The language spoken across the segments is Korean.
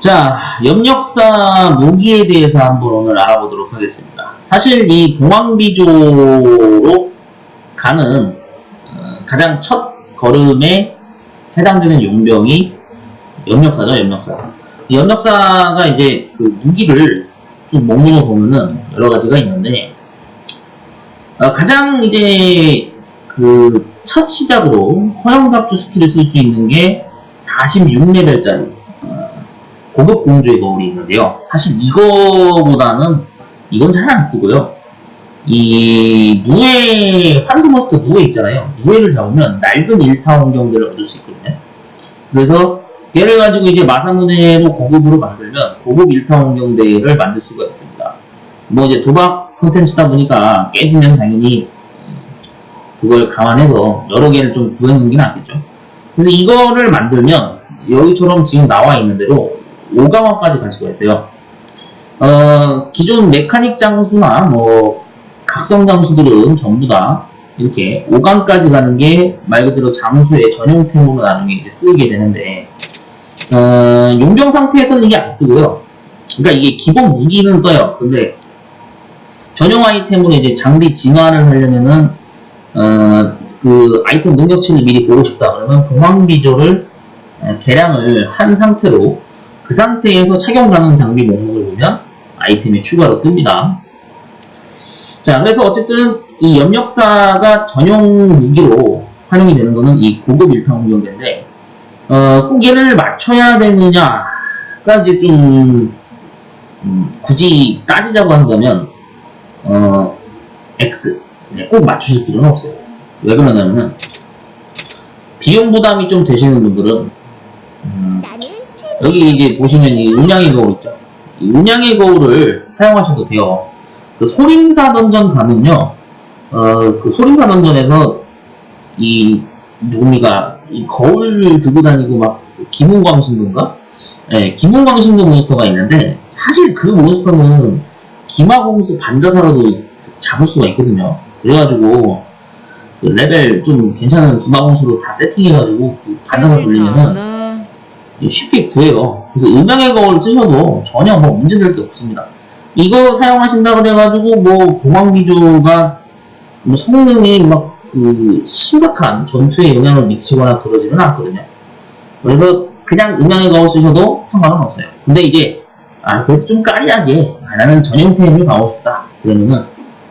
자, 염력사 무기에 대해서 한번 오늘 알아보도록 하겠습니다. 사실 이 봉황비조로 가는 어, 가장 첫 걸음에 해당되는 용병이 염력사죠, 염력사. 이 염력사가 이제 그 무기를 좀 목록을 보면은 여러 가지가 있는데 어, 가장 이제 그 첫 시작으로 허영갑주 스킬을 쓸 수 있는 게 46레벨짜리 고급 공주의 거울이 있는데요. 사실 이거보다는 이건 잘 안 쓰고요. 이 누에 환수 몬스터 누에 있잖아요. 누에를 잡으면 낡은 일타 환경들을 얻을 수 있거든요. 그래서 얘를 가지고 이제 마사무네로 고급으로 만들면 고급 일타 환경대를 만들 수가 있습니다. 뭐 이제 도박 콘텐츠다 보니까 깨지면 당연히 그걸 감안해서 여러 개를 좀 구해놓는 게 낫겠죠. 그래서 이거를 만들면 여기처럼 지금 나와 있는 대로 5강화까지 갈 수가 있어요. 어, 기존 메카닉 장수나 뭐 각성 장수들은 전부 다 이렇게 5강까지 가는 게 말 그대로 장수의 전용템으로 나중에 이제 쓰이게 되는데 어, 용병 상태에서는 이게 안 뜨고요. 그러니까 이게 기본 무기는 떠요. 근데 전용 아이템으로 이제 장비 진화를 하려면은 어, 그 아이템 능력치를 미리 보고 싶다 그러면 봉황비조를 어, 개량을 한 상태로 그 상태에서 착용 가능 장비 목록을 보면 아이템이 추가로 뜹니다. 자, 그래서 어쨌든 이 염력사가 전용 무기로 활용이 되는 거는 이 고급 일타 공격인데 어, 꼭 얘를 맞춰야 되느냐가 이제 좀 음, 굳이 따지자고 한다면 어, X 네, 꼭 맞추실 필요는 없어요. 왜 그러냐면은 비용 부담이 좀 되시는 분들은 음, 여기 이제 보시면 이 음양의 거울 있죠. 이 음양의 거울을 사용하셔도 돼요. 그 소림사 던전 가면요, 어, 그 소림사 던전에서 이 누구미가 이 거울 들고 다니고 막그 김은광 신도인가? 예, 김은광 신도 몬스터가 있는데 사실 그 몬스터는 기마공수 반자사라도 잡을 수가 있거든요. 그래가지고 그 레벨 좀 괜찮은 기마공수로 다 세팅해가지고 그 반자사 돌리면은 쉽게 구해요. 그래서 거울 쓰셔도 전혀 뭐 문제될 게 없습니다. 이거 사용하신다 그래가지고 뭐 공황비조가 뭐 성능이 막 그 심각한 전투에 영향을 미치거나 그러지는 않거든요. 그래서 그냥 거울 쓰셔도 상관은 없어요. 근데 이제 아 그래도 좀 까리하게 아, 나는 전용템을 가고 싶다. 그러면은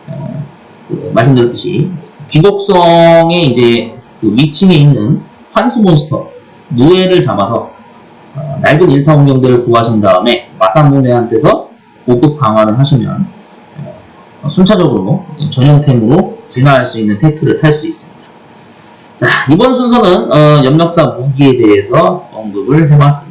어, 그 말씀드렸듯이 귀독성의 이제 그 위층에 있는 환수 몬스터 누에를 잡아서 어, 낡은 일타 운경들을 구하신 다음에 마사무네한테서 고급 강화를 하시면 어, 순차적으로 전용템으로 진화할 수 있는 테크를 탈 수 있습니다. 자, 이번 순서는 어, 염력사 무기에 대해서 언급을 해봤습니다.